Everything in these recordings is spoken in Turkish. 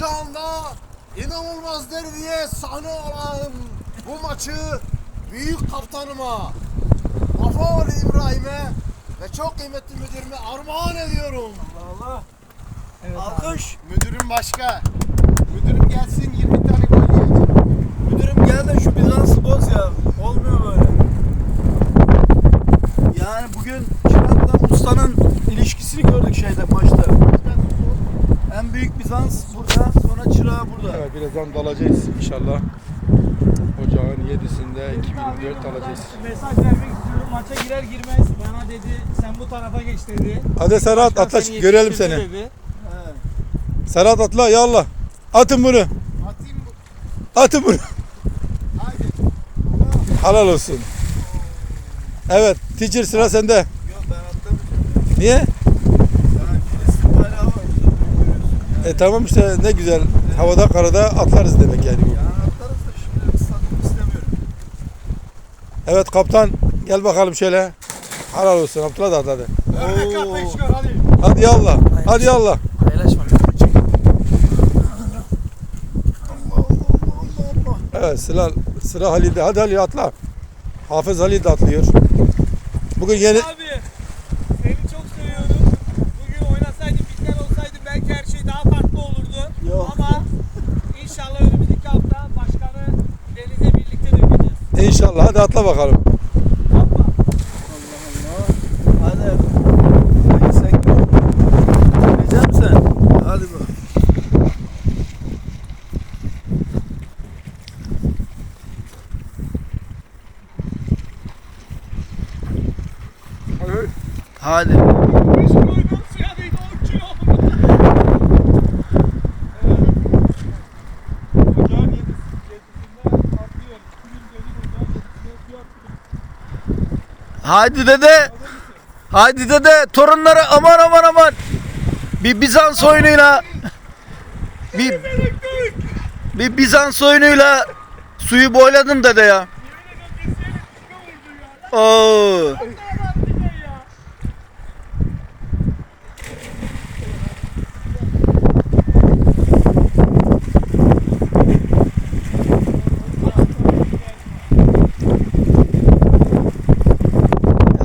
kucağında inanılmaz derbiye sahne olan bu maçı büyük kaptanıma Afaoğlu İbrahim'e ve çok kıymetli müdürüme armağan ediyorum. Allah. Evet Alkış. Müdürüm başka. Müdürüm gelsin 20 tane gol yiyecek. Müdürüm gel de şu Bizans'ı boz ya. Olmuyor böyle. Yani bugün Çırak'la Usta'nın ilişkisini gördük şeyde maçta. En büyük Bizans burada, sonra Çırak burada. Evet, birazdan dalacağız inşallah. Ocağın 7'sinde 2024 dalacağız. Mesaj vermek istiyorum. Maça girer girmez bana dedi sen bu tarafa geç dedi. Hadi Serhat Başkan atla seni görelim seni. dedi. Serhat atla ya Allah. Atın bunu. Atayım bu. Atın bunu. Haydi. Halal olsun. Evet, teacher sıra sende. Yok ben atlamayacağım. Niye? E tamam işte ne güzel. Havada karada atlarız demek yani bu. Yani atlarız da şimdi ıslatmak istemiyorum. Evet kaptan gel bakalım şöyle. Halal olsun Abdullah da atladı. Örnek kapıyı çıkar hadi. Hadi ya Allah. Hadi ya Allah. Paylaşma. Evet sıra, sıra Halil'de. Hadi Halil atla. Hafız Halil de atlıyor. Bugün yeni Abi daha farklı olurdu. Yok. Ama inşallah önümüzdeki hafta başkanı Deniz'le birlikte döneceğiz. inşallah hadi atla bakalım. Hoppa. Hadi. Hadi sen misin? Hadi bak. Hadi. Biz Haydi dede. Haydi dede. Torunları aman aman aman. Bir Bizans oyunuyla bir bir Bizans oyunuyla suyu boyladın dede ya. Oo.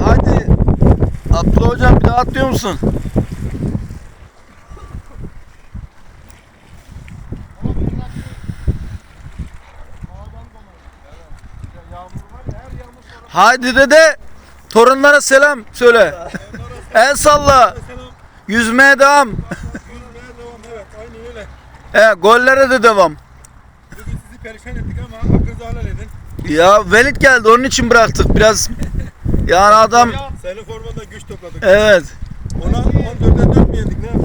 Hadi. Atla hocam bir daha atlıyor musun? Haydi dede. Torunlara selam söyle. El salla. Yüzmeye devam. Evet aynı öyle. E, gollere de devam. Bugün sizi perişan ettik ama hakkınızı helal edin. Ya Velit geldi onun için bıraktık biraz. Yani adam topladık. evet. Ona 14'den 4 mü yedik ne yaptık?